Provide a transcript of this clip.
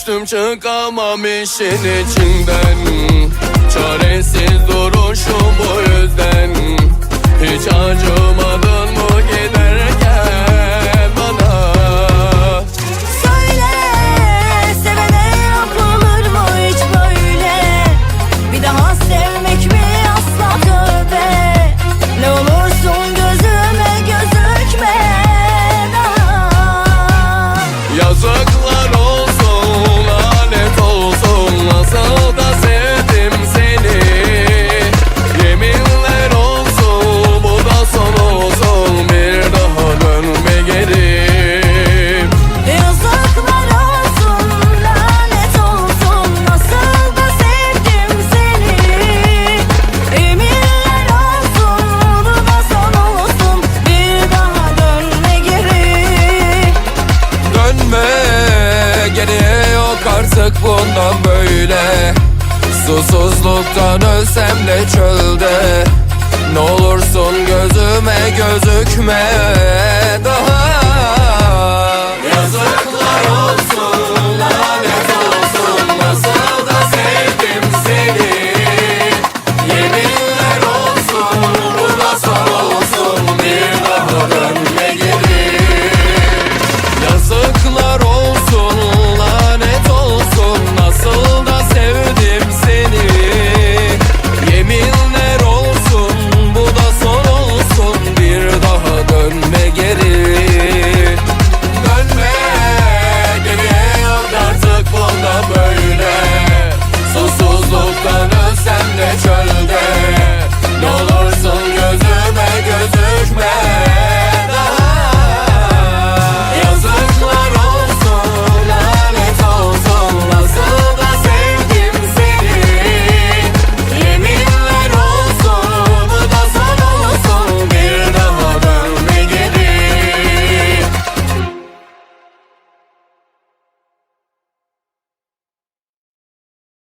Düştüm çıkamam işin içinden Çaresiz durum artık bundan böyle. Susuzluktan ölsem de çölde. Ne olursun gözüme gözükme.